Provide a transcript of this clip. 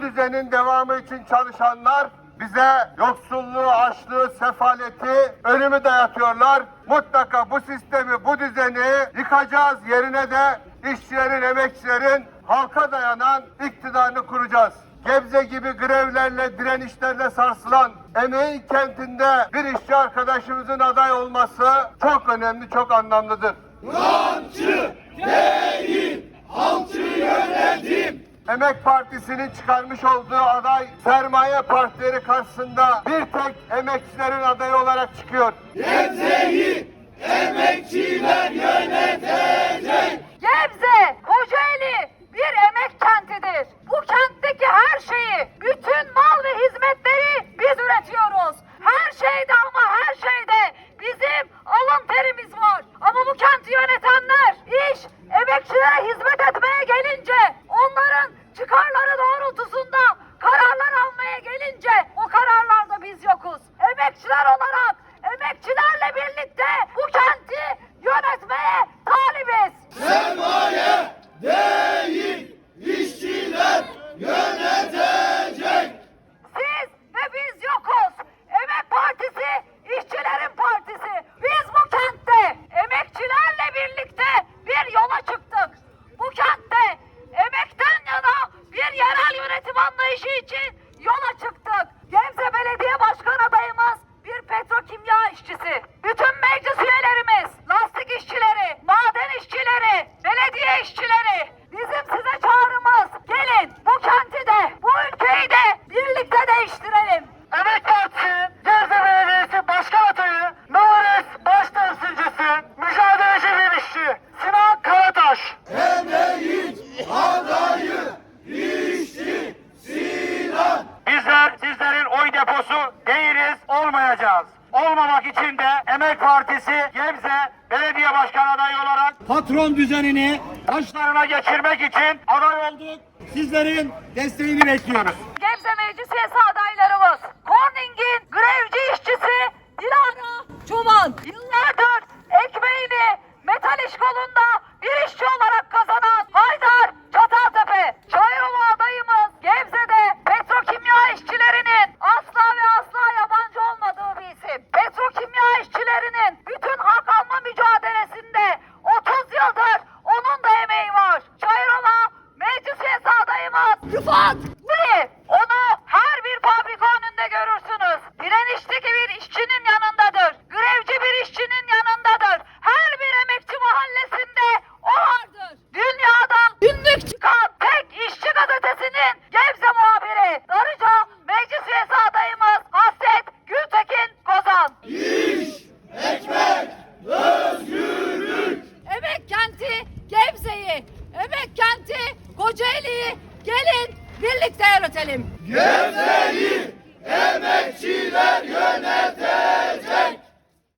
düzenin devamı için çalışanlar bize yoksulluğu, açlığı, sefaleti, ölümü dayatıyorlar. Mutlaka bu sistemi, bu düzeni yıkacağız. Yerine de işçilerin, emekçilerin halka dayanan iktidarını kuracağız. Gebze gibi grevlerle, direnişlerle sarsılan emeğin kentinde bir işçi arkadaşımızın aday olması çok önemli, çok anlamlıdır. Emek Partisi'nin çıkarmış olduğu aday sermaye partileri karşısında bir tek emekçilerin adayı olarak çıkıyor. Gebze, Kocaeli bir emek kentidir. Bu kentteki her şeyi, bütün anlayışı için yola çıktık. Gebze Belediye Başkan adayımız bir petrokimya işçisi. Bütün meclis üyelerimiz, lastik işçileri, maden işçileri, belediye işçileri. Bizim size çağrımız gelin bu kenti de, bu ülkeyi de birlikte değiştirelim. Emek Partisi Gebze Belediyesi Başkan Adayı Novares Baş Temsilcisi Mücadeleci bir işçi Sinan Karataş. Bizler sizlerin oy deposu değiliz, olmayacağız. Olmamak için de Emek Partisi Gebze Belediye Başkan adayı olarak patron düzenini başlarına geçirmek için aday olduk. Sizlerin desteğini bekliyoruz. Gebze Meclis Üyesi adaylarımız Corning'in grevci işçisi Dilara Çoban yıllardır ekmeğini metal iş kolunda bir işçi olarak kazanan Haydar Çataltepe Çayırova adayımız Gebze'de petrokimya işçilerinin asla ve asla yabancı olmadığı bir isim. Petrokimya işçilerinin bütün hak alma mücadelesinde 30 yıldır onun da emeği var. Çayırova meclis üyesi Rıfat gelin birlikte yönetelim. Gebze'yi emekçiler yönetecek.